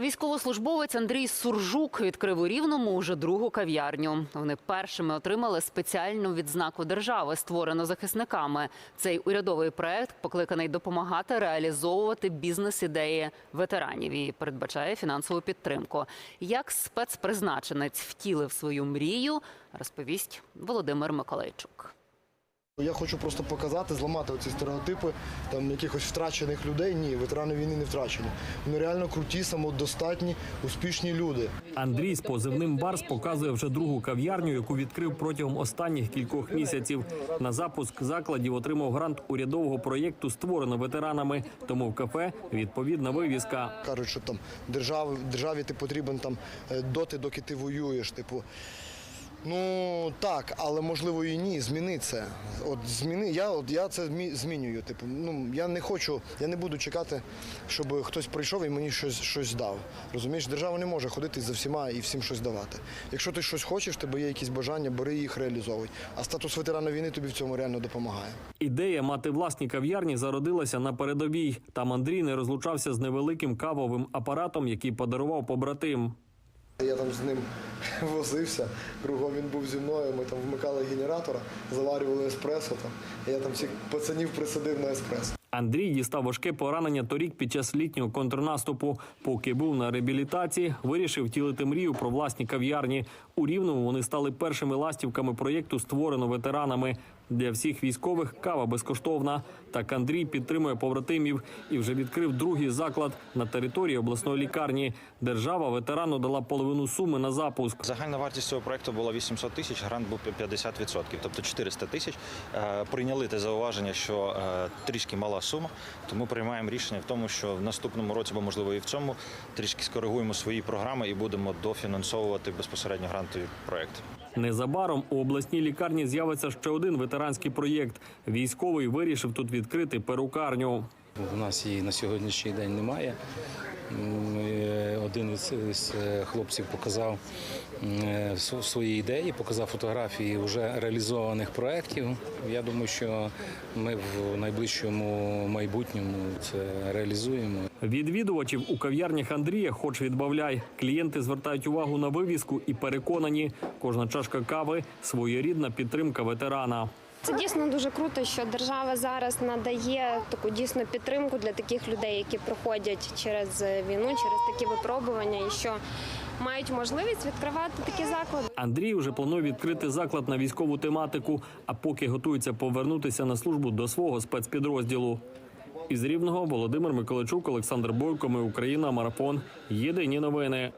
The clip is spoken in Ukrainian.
Військовослужбовець Андрій Суржук відкрив у Рівному уже другу кав'ярню. Вони першими отримали спеціальну відзнаку держави, створену захисниками. Цей урядовий проект покликаний допомагати реалізовувати бізнес-ідеї ветеранів і передбачає фінансову підтримку. Як спецпризначенець втілив свою мрію, розповість Володимир Миколайчук. Я хочу просто показати, зламати оці стереотипи там якихось втрачених людей. Ні, ветерани війни не втрачені. Вони реально круті, самодостатні, успішні люди. Андрій з позивним Барс показує вже другу кав'ярню, яку відкрив протягом останніх кількох місяців. На запуск закладів отримав грант урядового проєкту, створено ветеранами. Тому в кафе відповідна вивіска. Кажуть, що там державі, державі ти потрібен там е, доти, доки ти воюєш. Типу. Ну так, але можливо і ні. Зміни це. От зміни. Я от я це змі- змінюю. Типу, ну я не хочу, я не буду чекати, щоб хтось прийшов і мені щось щось дав. Розумієш, держава не може ходити за всіма і всім щось давати. Якщо ти щось хочеш, тебе є якісь бажання, бери їх реалізовуй. А статус ветерана війни тобі в цьому реально допомагає. Ідея мати власні кав'ярні зародилася на передовій. Там Андрій не розлучався з невеликим кавовим апаратом, який подарував побратим. Я там з ним возився, кругом він був зі мною. Ми там вмикали генератора, заварювали еспресо. Там. Я там всіх пацанів присадив на еспресо. Андрій дістав важке поранення торік під час літнього контрнаступу. Поки був на реабілітації, вирішив втілити мрію про власні кав'ярні. У Рівному вони стали першими ластівками проєкту, створено ветеранами. Для всіх військових кава безкоштовна. Так Андрій підтримує побратимів і вже відкрив другий заклад на території обласної лікарні. Держава ветерану дала половину суми на запуск. Загальна вартість цього проекту була 800 тисяч, грант був 50%, тобто 400 тисяч. Е, Прийняли те зауваження, що е, трішки мала сума, тому приймаємо рішення в тому, що в наступному році, або можливо і в цьому, трішки скоригуємо свої програми і будемо дофінансовувати безпосередньо грантові проекти. Незабаром у обласній лікарні з'явиться ще один ветеранський проєкт. Військовий вирішив тут відкрити перукарню. У нас її на сьогоднішній день немає. М, е, Один із, е, хлопців показав е, свої ідеї, показав фотографії вже реалізованих проєктів. Я думаю, що ми в найближчому майбутньому це реалізуємо. Відвідувачів у кав'ярнях Андрія, хоч відбавляй. Клієнти звертають увагу на вивіску і переконані, кожна чашка кави своєрідна підтримка ветерана. Це дійсно дуже круто, що держава зараз надає таку дійсно підтримку для таких людей, які проходять через війну, через такі випробування, і що мають можливість відкривати такі заклади. Андрій уже планує відкрити заклад на військову тематику, а поки готується повернутися на службу до свого спецпідрозділу. Із Рівного Володимир Миколайчук, Олександр Бойко. Ми Україна. Марафон. Єдині новини.